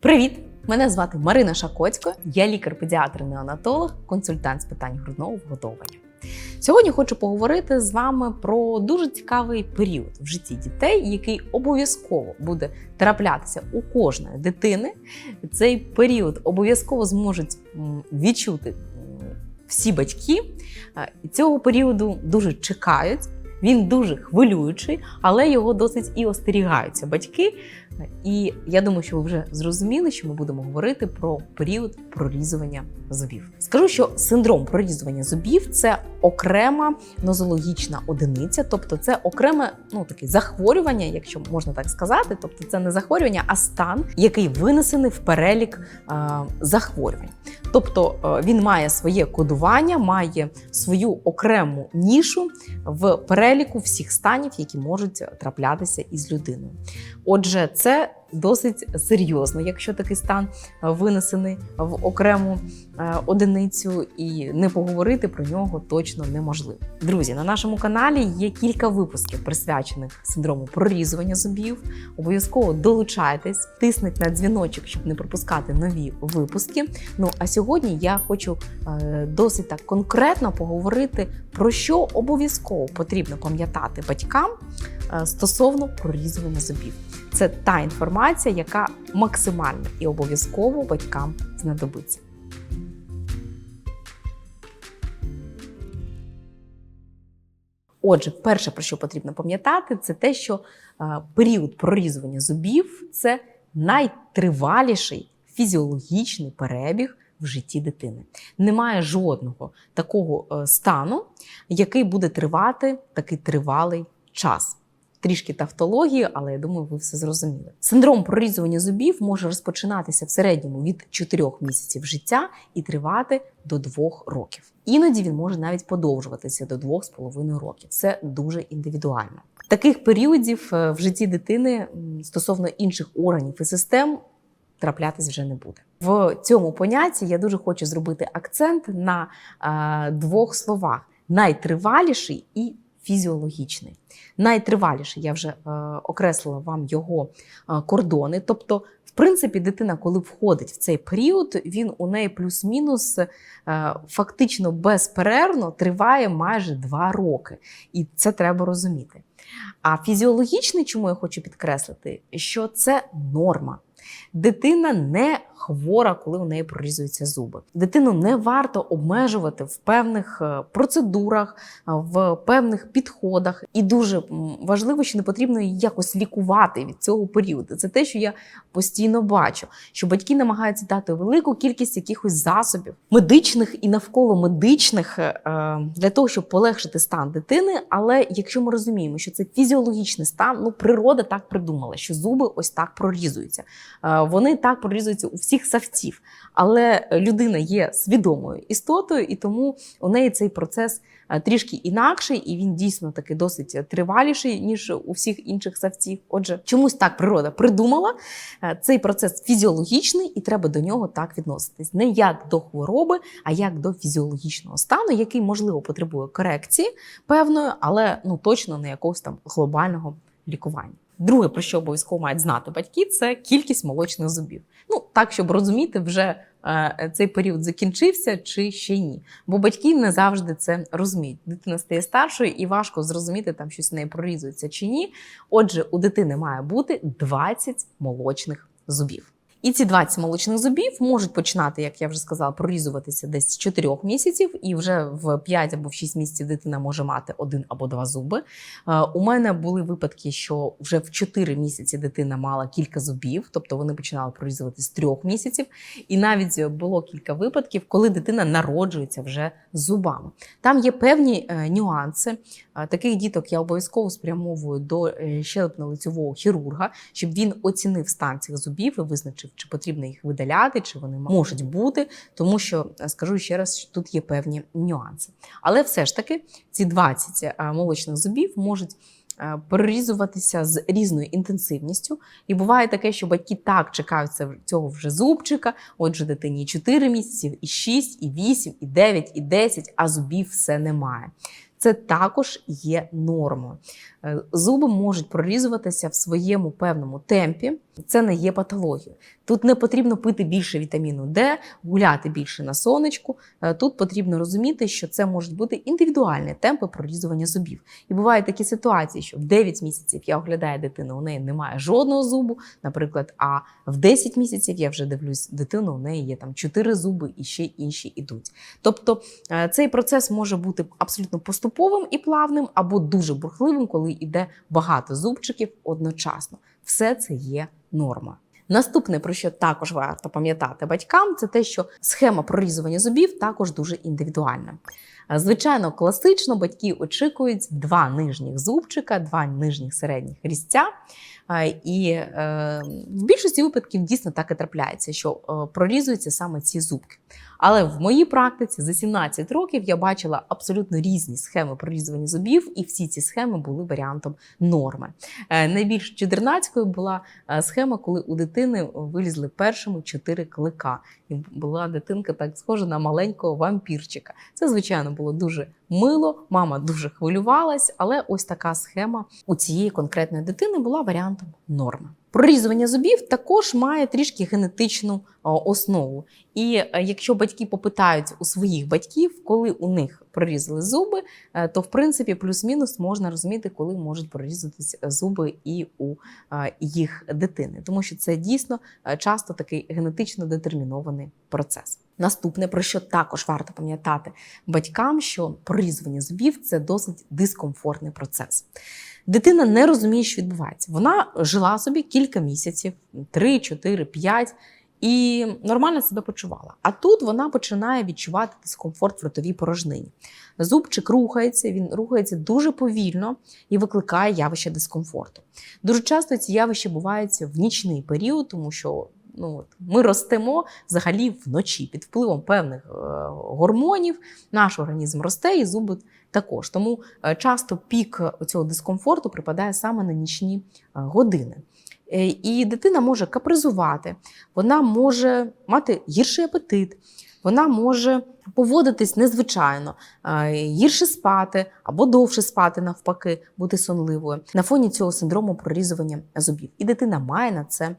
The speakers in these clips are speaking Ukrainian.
Привіт! Мене звати Марина Шакоцько, я лікар-педіатр-неонатолог, консультант з питань грудного вгодовування. Сьогодні хочу поговорити з вами про дуже цікавий період в житті дітей, який обов'язково буде траплятися у кожної дитини. Цей період обов'язково зможуть відчути всі батьки. Цього періоду дуже чекають. Він дуже хвилюючий, але його досить і остерігаються батьки. І я думаю, що ви вже зрозуміли, що ми будемо говорити про період прорізування зубів. Скажу, що синдром прорізування зубів це окрема нозологічна одиниця, тобто це окреме ну таке захворювання, якщо можна так сказати. Тобто це не захворювання, а стан, який винесений в перелік е, захворювань. Тобто е, він має своє кодування, має свою окрему нішу в переліку всіх станів, які можуть траплятися із людиною. Отже, це досить серйозно, якщо такий стан винесений в окрему е, одиницю, і не поговорити про нього точно неможливо. Друзі, на нашому каналі є кілька випусків присвячених синдрому прорізування зубів. Обов'язково долучайтесь, тисніть на дзвіночок, щоб не пропускати нові випуски. Ну а сьогодні я хочу е, досить так конкретно поговорити про що обов'язково потрібно пам'ятати батькам е, стосовно прорізування зубів. Це та інформація, яка максимально і обов'язково батькам знадобиться. Отже, перше, про що потрібно пам'ятати, це те, що е, період прорізування зубів це найтриваліший фізіологічний перебіг в житті дитини. Немає жодного такого е, стану, який буде тривати такий тривалий час. Трішки тавтології, але я думаю, ви все зрозуміли. Синдром прорізування зубів може розпочинатися в середньому від 4 місяців життя і тривати до 2 років. Іноді він може навіть подовжуватися до 2,5 років. Це дуже індивідуально. Таких періодів е, в житті дитини стосовно інших органів і систем траплятись вже не буде. В цьому понятті я дуже хочу зробити акцент на е, двох словах: найтриваліший і фізіологічний. Найтриваліший, я вже е, окреслила вам його е, кордони. Тобто, в принципі, дитина, коли входить в цей період, він у неї плюс-мінус е, фактично безперервно триває майже два роки. І це треба розуміти. А фізіологічний, чому я хочу підкреслити, що це норма. Дитина не хвора, коли у неї прорізуються зуби. Дитину не варто обмежувати в певних е, процедурах, е, в певних підходах. І дуже важливо, що не потрібно її якось лікувати від цього періоду. Це те, що я постійно бачу, що батьки намагаються дати велику кількість якихось засобів медичних і навколо медичних е, для того, щоб полегшити стан дитини. Але якщо ми розуміємо, що це фізіологічний стан, ну природа так придумала, що зуби ось так прорізуються. Вони так прорізуються у всіх савців, але людина є свідомою істотою, і тому у неї цей процес е, трішки інакший, і він дійсно таки досить триваліший, ніж у всіх інших савців. Отже, чомусь так природа придумала. Е, Цей процес фізіологічний, і треба до нього так відноситись. Не як до хвороби, а як до фізіологічного стану, який, можливо, потребує корекції певної, але ну точно не якогось там глобального лікування. Друге, про що обов'язково мають знати батьки, це кількість молочних зубів. Ну так, щоб розуміти, вже е, цей період закінчився чи ще ні. Бо батьки не завжди це розуміють. Дитина стає старшою і важко зрозуміти, там щось в неї прорізується чи ні. Отже, у дитини має бути 20 молочних зубів. І ці 20 молочних зубів можуть починати, як я вже сказала, прорізуватися десь з 4 місяців, і вже в 5 або в 6 місяців дитина може мати один або два зуби. Е, У мене були випадки, що вже в 4 місяці дитина мала кілька зубів, тобто вони починали прорізувати з 3 місяців. І навіть було кілька випадків, коли дитина народжується вже з зубами. Там є певні е, нюанси. Е, Таких діток я обов'язково спрямовую до щелепно-лицьового хірурга, щоб він оцінив стан цих зубів і визначив, чи потрібно їх видаляти, чи вони можуть бути. Тому що е, скажу ще раз, що тут є певні нюанси. Але все ж таки ці 20 е, молочних зубів можуть е, перерізуватися з різною інтенсивністю. І буває таке, що батьки так чекають цього вже зубчика, отже, дитині і 4 місяці, і 6, і 8, і 9, і 10, а зубів все немає. Це також є нормою. Зуби можуть прорізуватися в своєму певному темпі. Це не є патологією. Тут не потрібно пити більше вітаміну Д, гуляти більше на сонечку. Е, Тут потрібно розуміти, що це можуть бути індивідуальні темпи прорізування зубів. І бувають такі ситуації, що в 9 місяців я оглядаю дитину, у неї немає жодного зубу, наприклад, а в 10 місяців я вже дивлюсь дитину, у неї є там 4 зуби і ще інші ідуть. Тобто е, цей процес може бути абсолютно поступовим і плавним, або дуже бурхливим, коли йде багато зубчиків одночасно. Все це є норма. Наступне, про що також варто пам'ятати батькам, це те, що схема прорізування зубів також дуже індивідуальна. Звичайно, класично батьки очікують два нижніх зубчика, два нижніх середніх різця. І е, в більшості випадків дійсно так і трапляється, що е, прорізуються саме ці зубки. Але в моїй практиці за 17 років я бачила абсолютно різні схеми прорізування зубів, і всі ці схеми були варіантом норми. Е, Найбільш чудернацькою була схема, коли у дитини вилізли першими чотири клика. І була дитинка так схожа на маленького вампірчика. Це, звичайно, було дуже мило. Мама дуже хвилювалась, але ось така схема у цієї конкретної дитини була варіантом норми. Прорізування зубів також має трішки генетичну основу. І е, якщо батьки попитають у своїх батьків, коли у них прорізали зуби, е, то в принципі плюс-мінус можна розуміти, коли можуть прорізатись зуби і у е, їх дитини, тому що це дійсно е, часто такий генетично детермінований процес. Наступне, про що також варто пам'ятати батькам, що прорізування зубів це досить дискомфортний процес. Дитина не розуміє, що відбувається. Вона жила собі кілька місяців, 3, 4, 5, і нормально себе почувала. А тут вона починає відчувати дискомфорт в ротовій порожнині. Зубчик рухається, він рухається дуже повільно і викликає явище дискомфорту. Дуже часто ці явища буваються в нічний період, тому що ну, от, ми ростемо взагалі вночі під впливом певних е, гормонів. Наш організм росте і зуби також. Тому е, часто пік цього дискомфорту припадає саме на нічні е, години. Е, І дитина може капризувати, вона може мати гірший апетит, вона може поводитись незвичайно, е, гірше спати або довше спати, навпаки, бути сонливою на фоні цього синдрому прорізування зубів. І дитина має на це е,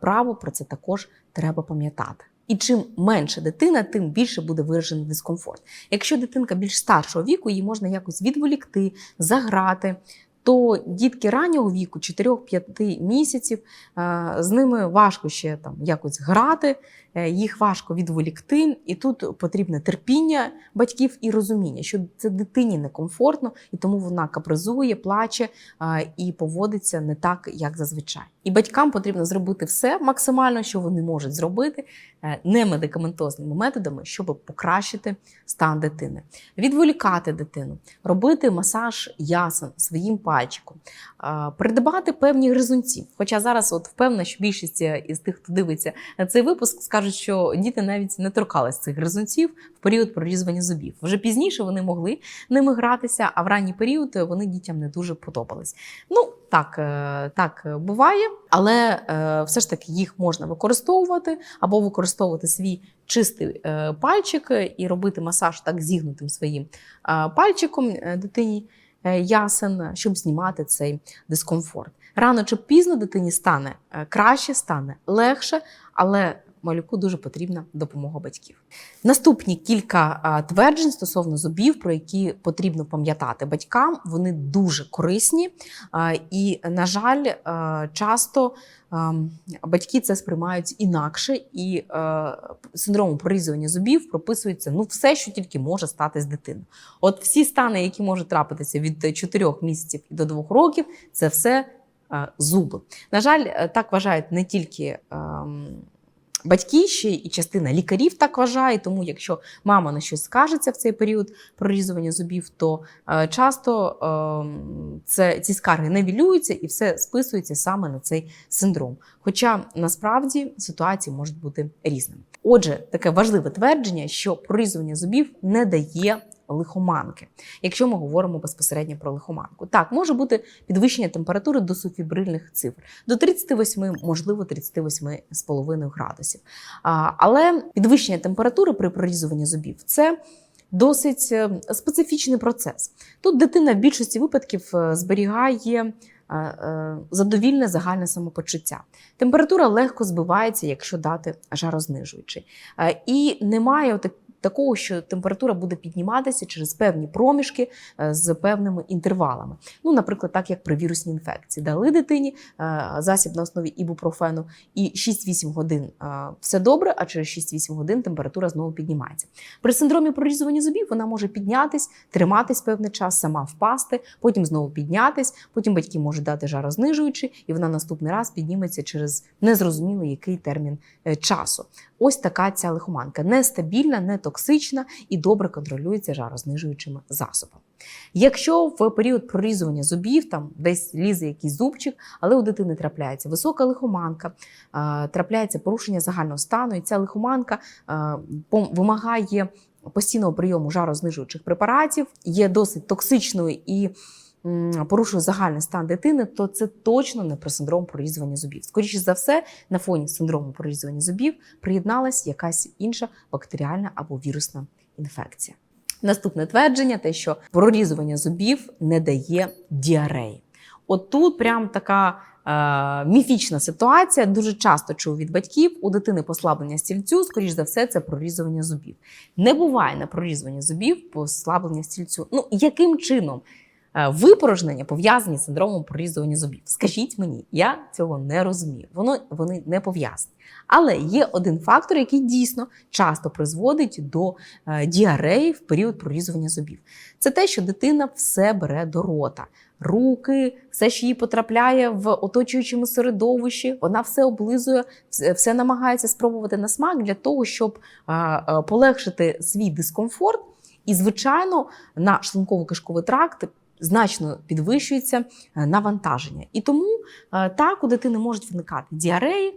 право, про це також треба пам'ятати. І чим менше дитина, тим більше буде виражений дискомфорт. Якщо дитинка більш старшого віку, її можна якось відволікти, заграти. То дітки раннього віку, 4-5 місяців, е, з ними важко ще там якось грати, е, їх важко відволікти, і тут потрібне терпіння батьків і розуміння, що це дитині некомфортно, і тому вона капризує, плаче е, і поводиться не так, як зазвичай. І батькам потрібно зробити все максимально, що вони можуть зробити е, немедикаментозними методами, щоб покращити стан дитини, відволікати дитину, робити масаж ясен своїм пальчиком, е, придбати певні гризунці. Хоча зараз, от впевнена, що більшість е, із тих, хто дивиться цей випуск, скажуть, що діти навіть не торкались цих гризунців в період прорізування зубів. Вже пізніше вони могли ними гратися, а в ранній період вони дітям не дуже подобались. Ну так, е, так буває, але е, все ж таки їх можна використовувати або використовувати свій чистий е, пальчик і робити масаж так зігнутим своїм е, пальчиком е, дитині е, ясен, щоб знімати цей дискомфорт. Рано чи пізно дитині стане е, краще, стане легше, але малюку дуже потрібна допомога батьків. Наступні кілька тверджень стосовно зубів, про які потрібно пам'ятати батькам, вони дуже корисні. І, на жаль, часто батьки це сприймають інакше, і синдрому прорізування зубів прописується ну, все, що тільки може стати з дитиною. От всі стани, які можуть трапитися від 4 місяців до 2 років, це все зуби. На жаль, е, так вважають не тільки. Батьки ще і частина лікарів так вважає, тому якщо мама на щось скажеться в цей період прорізування зубів, то е, часто е, це, ці скарги невілюються і все списується саме на цей синдром. Хоча насправді ситуації можуть бути різними. Отже, таке важливе твердження, що прорізування зубів не дає лихоманки, якщо ми говоримо безпосередньо про лихоманку. Так, може бути підвищення температури до суфібрильних цифр, до 38, можливо, 38,5 градусів. Але підвищення температури при прорізуванні зубів це досить е, специфічний процес. Тут дитина в більшості випадків е, зберігає е, задовільне загальне самопочуття. Температура легко збивається, якщо дати жарознижуючий. І немає такого, що температура буде підніматися через певні проміжки е, з певними інтервалами. Ну, наприклад, так як при вірусній інфекції. Дали дитині е, засіб на основі ібупрофену, і 6-8 годин е, все добре, а через 6-8 годин температура знову піднімається. При синдромі прорізування зубів вона може піднятись, триматись певний час, сама впасти, потім знову піднятись, потім батьки можуть дати жарознижуючий, і вона наступний раз підніметься через незрозумілий який термін часу. Ось така ця лихоманка нестабільна, не токсична і добре контролюється жарознижуючими засобами. Якщо в період прорізування зубів там десь лізе якийсь зубчик, але у дитини трапляється висока лихоманка, е, трапляється порушення загального стану, і ця лихоманка е, вимагає постійного прийому жарознижуючих препаратів, є досить токсичною і порушує загальний стан дитини, то це точно не про синдром прорізування зубів. Скоріше за все, на фоні синдрому прорізування зубів приєдналась якась інша бактеріальна або вірусна інфекція. Наступне твердження: те, що прорізування зубів не дає діареї. От тут прям така е, міфічна ситуація. Дуже часто чув від батьків у дитини послаблення стільцю, скоріш за все, це прорізування зубів. Не буває на прорізування зубів послаблення стільцю. Ну яким чином випорожнення пов'язані з синдромом прорізування зубів? Скажіть мені, я цього не розумію. Воно вони не пов'язані. Але є один фактор, який дійсно часто призводить до е, діареї в період прорізування зубів. Це те, що дитина все бере до рота. Руки, все, що їй потрапляє в оточуючому середовищі, вона все облизує, все- намагається спробувати на смак для того, щоб е, е, полегшити свій дискомфорт. І, звичайно, на шлунково-кишковий тракт значно підвищується е, навантаження. І тому е, так у дитини можуть виникати діареї,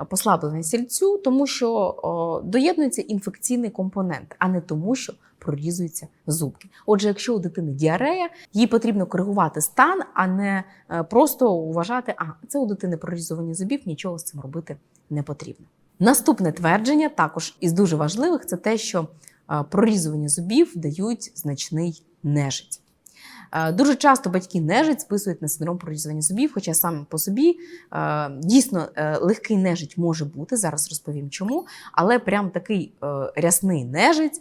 е, послаблення сільцю, тому що доєднується інфекційний компонент, а не тому, що прорізуються зубки. Отже, якщо у дитини діарея, їй потрібно коригувати стан, а не просто вважати, а це у дитини прорізування зубів, нічого з цим робити не потрібно. Наступне твердження, також із дуже важливих, це те, що прорізування зубів дають значний нежить. Е, Дуже часто батьки нежить списують на синдром прорізування зубів, хоча саме по собі е, дійсно е, легкий нежить може бути. Зараз розповім чому, але прям такий рясний нежить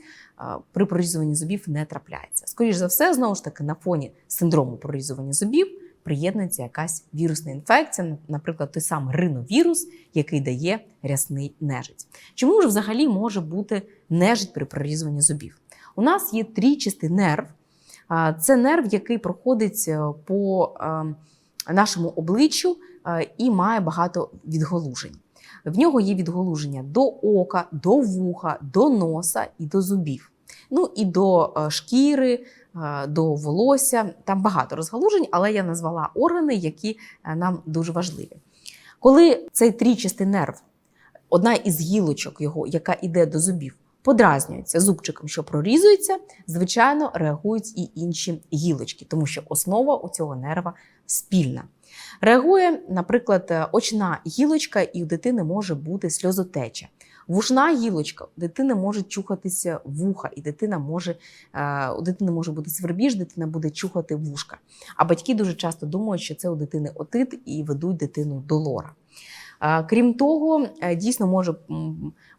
при прорізуванні зубів не трапляється. Скоріше за все, знову ж таки, на фоні синдрому прорізування зубів приєднується якась вірусна інфекція, наприклад, той самий риновірус, який дає рясний нежить. Чому ж взагалі може бути нежить при прорізуванні зубів? У нас є трічастий нерв. Це нерв, який проходить е, по е, нашому обличчю е, і має багато відголужень. В нього є відголуження до ока, до вуха, до носа і до зубів. Ну і до шкіри, до волосся. Там багато розгалужень, але я назвала органи, які нам дуже важливі. Коли цей трічастий нерв, одна із гілочок його, яка йде до зубів, подразнюється зубчиком, що прорізується, звичайно, реагують і інші гілочки, тому що основа у цього нерва спільна. Реагує, наприклад, очна гілочка, і у дитини може бути сльозотеча. Вушна гілочка, у дитини може чухатися вуха, і дитина може, е, у дитини може бути свербіж, дитина буде чухати вушка. А батьки дуже часто думають, що це у дитини отит і ведуть дитину до лора. Крім того, е, дійсно може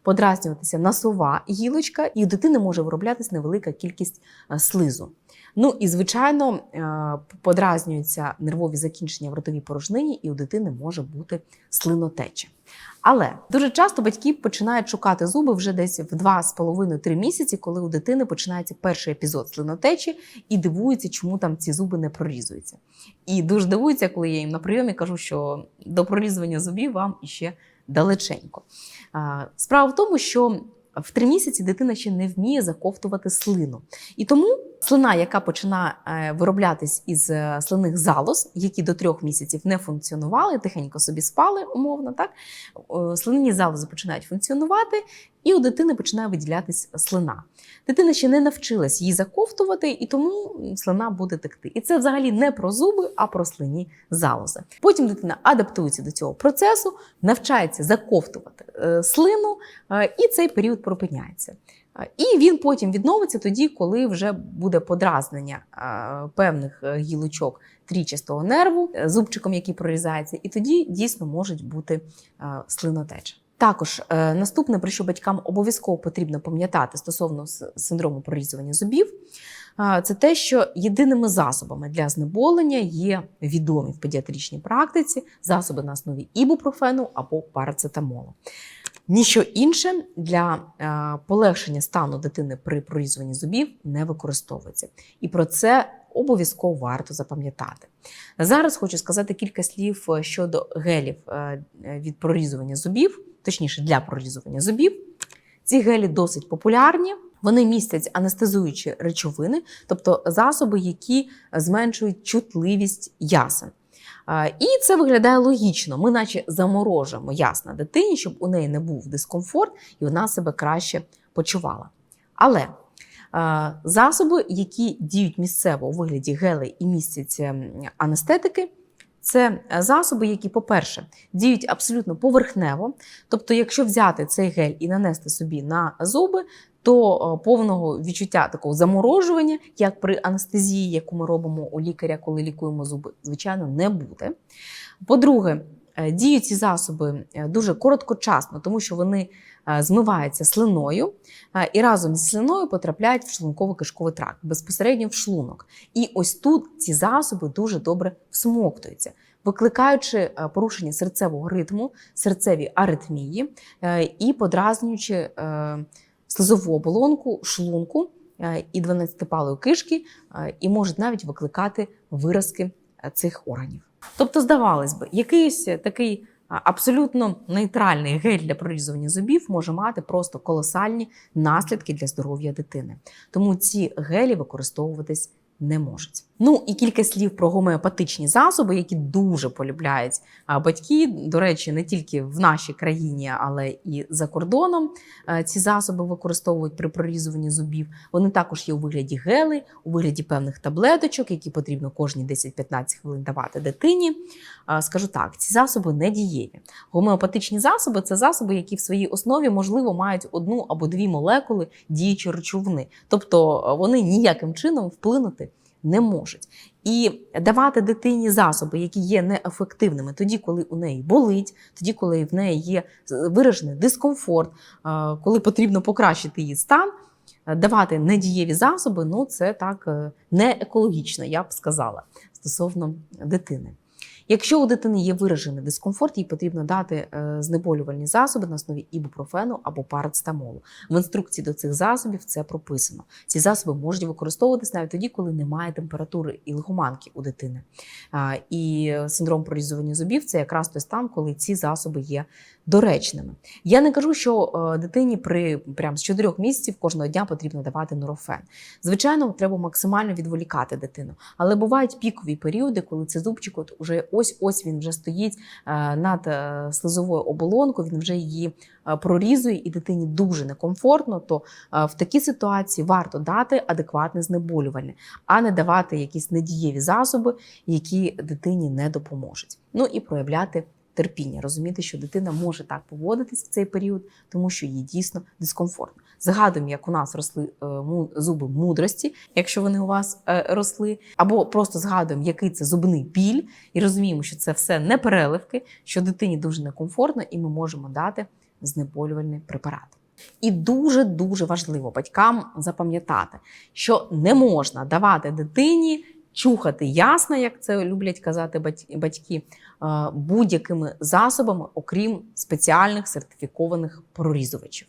подразнюватися носова гілочка, і у дитини може вироблятися невелика кількість е, слизу. Ну і звичайно е, подразнюються нервові закінчення в ротовій порожнині, і у дитини може бути слинотеча. Але дуже часто батьки починають шукати зуби вже десь в 2,5-3 місяці, коли у дитини починається перший епізод слинотечі, і дивуються, чому там ці зуби не прорізуються. І дуже дивуються, коли я їм на прийомі кажу, що до прорізування зубів вам іще далеченько. Справа в тому, що в три місяці дитина ще не вміє заковтувати слину. І тому слина, яка починає е, вироблятись із слиних залоз, які до трьох місяців не функціонували, тихенько собі спали, умовно, так е, слинні залози починають функціонувати, і у дитини починає виділятись слина. Дитина ще не навчилась її заковтувати, і тому слина буде текти. І це взагалі не про зуби, а про слинні залози. Потім дитина адаптується до цього процесу, навчається заковтувати е, слину, е, і цей період припиняється. Е, І він потім відновиться тоді, коли вже буде подразнення е, певних гілочок трічастого нерву зубчиком, який прорізається, і тоді дійсно можуть бути слинотеча. Також е, наступне, про що батькам обов'язково потрібно пам'ятати стосовно синдрому прорізування зубів, е, це те, що єдиними засобами для знеболення є відомі в педіатричній практиці засоби на основі ібупрофену або парацетамолу. Ніщо інше для е, полегшення стану дитини при прорізуванні зубів не використовується. І про це обов'язково варто запам'ятати. Зараз хочу сказати кілька слів е, щодо гелів е, від прорізування зубів, точніше для прорізування зубів. Ці гелі досить популярні. Вони містять анестезуючі речовини, тобто засоби, які зменшують чутливість ясен. І це виглядає логічно. Ми, наче, заморожуємо ясна дитині, щоб у неї не був дискомфорт і вона себе краще почувала. Але е, засоби, які діють місцево у вигляді гелей і містять ем, анестетики, це е, засоби, які, по-перше, діють абсолютно поверхнево. Тобто, якщо взяти цей гель і нанести собі на зуби, то е, повного відчуття такого заморожування, як при анестезії, яку ми робимо у лікаря, коли лікуємо зуби, звичайно, не буде. По-друге, е, діють ці засоби е, дуже короткочасно, тому що вони е, змиваються слиною е, і разом зі слиною потрапляють в шлунково-кишковий тракт, безпосередньо в шлунок. І ось тут ці засоби дуже добре всмоктуються. Викликаючи е, порушення серцевого ритму, серцеві аритмії е, і подразнюючи е, слизову оболонку, шлунку е, і 12-палої кишки, е, і можуть навіть викликати виразки е, цих органів. Тобто, здавалось би, якийсь такий абсолютно нейтральний гель для прорізування зубів може мати просто колосальні наслідки для здоров'я дитини. Тому ці гелі використовуватись не можуть. Ну і кілька слів про гомеопатичні засоби, які дуже полюбляють батьки. До речі, не тільки в нашій країні, але і за кордоном. Е, Ці засоби використовують при прорізуванні зубів. Вони також є у вигляді гелей, у вигляді певних таблеточок, які потрібно кожні 10-15 хвилин давати дитині. Скажу так, ці засоби не дієві. Гомеопатичні засоби це засоби, які в своїй основі можливо мають одну або дві молекули діючої речовини, тобто е, вони ніяким чином вплинути не можуть. І давати дитині засоби, які є неефективними, тоді, коли у неї болить, тоді, коли в неї є виражений дискомфорт, е, коли потрібно покращити її стан. е, Давати недієві засоби, ну це так е, не екологічно, я б сказала, стосовно дитини. Якщо у дитини є виражений дискомфорт, їй потрібно дати е, знеболювальні засоби на основі ібупрофену або парацетамолу. В інструкції до цих засобів це прописано. Ці засоби можуть використовуватись навіть тоді, коли немає температури і лихоманки у дитини. І синдром прорізування зубів це якраз той стан, коли ці засоби є доречними. Я не кажу, що е, дитині при прям з 4 місяців кожного дня потрібно давати нурофен. Звичайно, треба максимально відволікати дитину, але бувають пікові періоди, коли цей зубчик от уже ось ось він вже стоїть е, над е, слизовою оболонкою, він вже її прорізує, і дитині дуже некомфортно. То в такій ситуації варто дати адекватне знеболювальне, а не давати якісь недієві засоби, які дитині не допоможуть. Ну і проявляти терпіння, розуміти, що дитина може так поводитись в цей період, тому що їй дійсно дискомфортно. Згадуємо, як у нас росли е, зуби мудрості, якщо вони у вас е, росли, або просто згадуємо, який це зубний біль, і розуміємо, що це все не переливки, що дитині дуже некомфортно, і ми можемо дати знеболювальний препарат. І дуже дуже важливо батькам запам'ятати, що не можна давати дитині чухати ясно, як це люблять казати бать- батьки, будь-якими засобами, окрім спеціальних сертифікованих прорізувачів.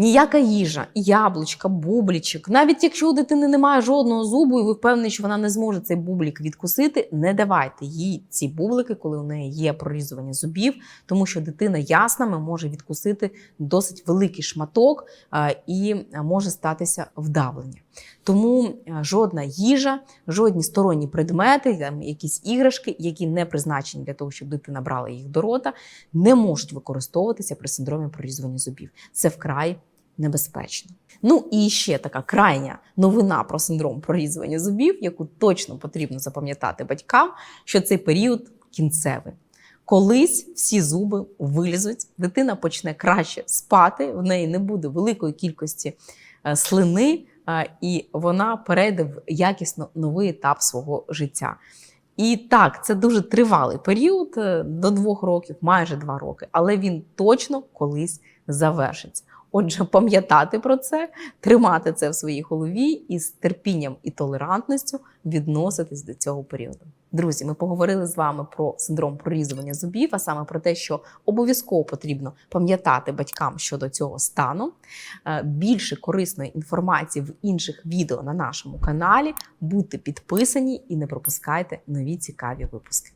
Ніяка їжа, яблучка, бублічок, навіть якщо у дитини немає жодного зубу, і ви впевнені, що вона не зможе цей бублік відкусити, не давайте їй ці бублики, коли у неї є прорізування зубів, тому що дитина яснами може відкусити досить великий шматок і може статися вдавлення. Тому жодна їжа, жодні сторонні предмети, там, якісь іграшки, які не призначені для того, щоб дитина брала їх до рота, не можуть використовуватися при синдромі прорізування зубів. Це вкрай небезпечно. Ну і ще така крайня новина про синдром прорізування зубів, яку точно потрібно запам'ятати батькам, що цей період кінцевий. Колись всі зуби вилізуть, дитина почне краще спати, в неї не буде великої кількості е, слини, е, і вона перейде в якісно новий етап свого життя. І так, це дуже тривалий період е, до двох років, майже два роки, але він точно колись завершиться. Отже, пам'ятати про це, тримати це в своїй голові і з терпінням і толерантністю відноситись до цього періоду. Друзі, ми поговорили з вами про синдром прорізування зубів, а саме про те, що обов'язково потрібно пам'ятати батькам щодо цього стану. Е, Більше корисної інформації в інших відео на нашому каналі. Будьте підписані і не пропускайте нові цікаві випуски.